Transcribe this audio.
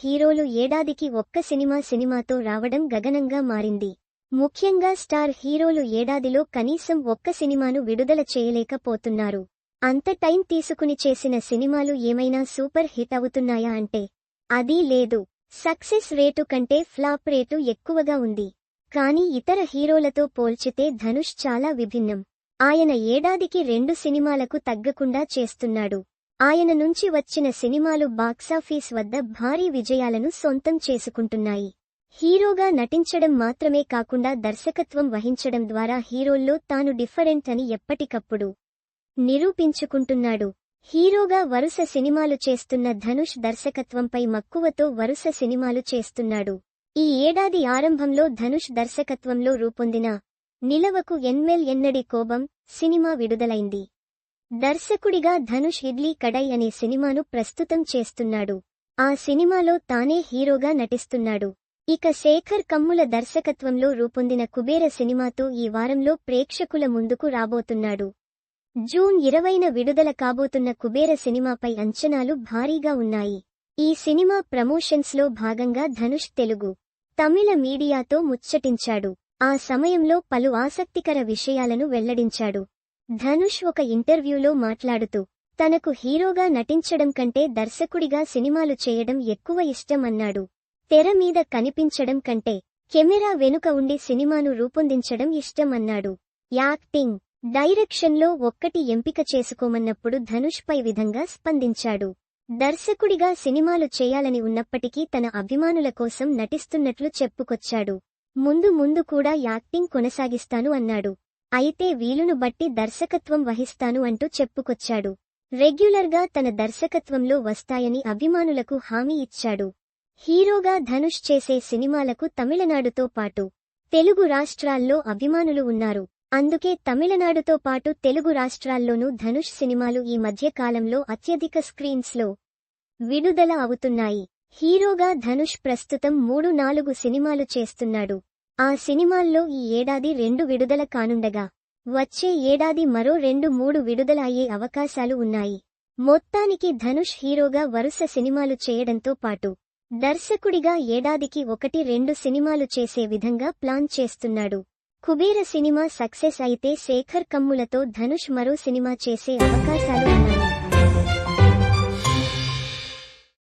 హీరోలు ఏడాదికి ఒక్క సినిమా సినిమాతో రావడం గగనంగా మారింది. ముఖ్యంగా స్టార్ హీరోలు ఏడాదిలో కనీసం ఒక్క సినిమాను విడుదల చేయలేకపోతున్నారు. అంత టైం తీసుకుని చేసిన సినిమాలు ఏమైనా సూపర్ హిట్ అవుతున్నాయా అంటే? అదీ లేదు. సక్సెస్ రేటు కంటే ఫ్లాప్ రేటు ఎక్కువగా ఉంది. కానీ ఇతర హీరోలతో పోల్చితే ధనుష్ చాలా విభిన్నం. ఆయన ఏడాదికి రెండు సినిమాలకు తగ్గకుండా చేస్తున్నాడు. ఆయన నుంచి వచ్చిన సినిమాలు బాక్సాఫీస్ వద్ద భారీ విజయాలను సొంతం చేసుకుంటున్నాయి. హీరోగా నటించడం మాత్రమే కాకుండా దర్శకత్వం వహించడం ద్వారా హీరోల్లో తాను డిఫరెంట్ అని ఎప్పటికప్పుడు నిరూపించుకుంటున్నాడు. హీరోగా వరుస సినిమాలు చేస్తున్న ధనుష్ దర్శకత్వంపై మక్కువతో వరుస సినిమాలు చేస్తున్నాడు. ఈ ఏడాది ఆరంభంలో ధనుష్ దర్శకత్వంలో రూపొందిన నిలవకు ఎన్మెల్ ఎన్నడి కోపం సినిమా విడుదలైంది. దర్శకుడిగా ధనుష్ ఇడ్లీ కడై అనే సినిమాను ప్రస్తుతం చేస్తున్నాడు. ఆ సినిమాలో తానే హీరోగా నటిస్తున్నాడు. ఇక శేఖర్ కమ్ముల దర్శకత్వంలో రూపొందిన కుబేర సినిమాతో ఈ వారంలో ప్రేక్షకుల ముందుకు రాబోతున్నాడు. జూన్ ఇరవైన విడుదల కాబోతున్న కుబేర సినిమాపై అంచనాలు భారీగా ఉన్నాయి. ఈ సినిమా ప్రమోషన్స్లో భాగంగా ధనుష్ తెలుగు తమిళ మీడియాతో ముచ్చటించాడు. ఆ సమయంలో పలు ఆసక్తికర విషయాలను వెల్లడించాడు. ధనుష్ ఒక ఇంటర్వ్యూలో మాట్లాడుతూ తనకు హీరోగా నటించడం కంటే దర్శకుడిగా సినిమాలు చేయడం ఎక్కువ ఇష్టం అన్నాడు తెర మీద కనిపించడం కంటే కెమెరా వెనుక ఉండి సినిమాను రూపొందించడం ఇష్టం అన్నాడు యాక్టింగ్ డైరెక్షన్లో ఒక్కటి ఎంపిక చేసుకోమన్నప్పుడు ధనుష్ పై విధంగా స్పందించాడు. దర్శకుడిగా సినిమాలు చేయాలని ఉన్నప్పటికీ తన అభిమానుల కోసం నటిస్తున్నట్లు చెప్పుకొచ్చాడు. ముందు ముందు కూడా యాక్టింగ్ కొనసాగిస్తాను అన్నాడు. అయితే వీలును బట్టి దర్శకత్వం వహిస్తాను అంటూ చెప్పుకొచ్చాడు. రెగ్యులర్గా తన దర్శకత్వంలో వస్తాయని అభిమానులకు హామీ ఇచ్చాడు. హీరోగా ధనుష్ చేసే సినిమాలకు తమిళనాడుతో పాటు తెలుగు రాష్ట్రాల్లో అభిమానులు ఉన్నారు. అందుకే తమిళనాడుతో పాటు తెలుగు రాష్ట్రాల్లోనూ ధనుష్ సినిమాలు ఈ మధ్య కాలంలో అత్యధిక స్క్రీన్స్లో విడుదల అవుతున్నాయి. హీరోగా ధనుష్ ప్రస్తుతం మూడు నాలుగు సినిమాలు చేస్తున్నాడు. ఆ సినిమాల్లో ఈ ఏడాది రెండు విడుదల కానుండగా వచ్చే ఏడాది మరో రెండు మూడు విడుదల అయ్యే అవకాశాలు ఉన్నాయి. మొత్తానికి ధనుష్ హీరోగా వరుస సినిమాలు చేయడంతో పాటు దర్శకుడిగా ఏడాదికి ఒకటి రెండు సినిమాలు చేసే విధంగా ప్లాన్ చేస్తున్నాడు. కుబేర సినిమా సక్సెస్ అయితే శేఖర్ కమ్ములతో ధనుష్ మరో సినిమా చేసే అవకాశాలు ఉన్నాయి.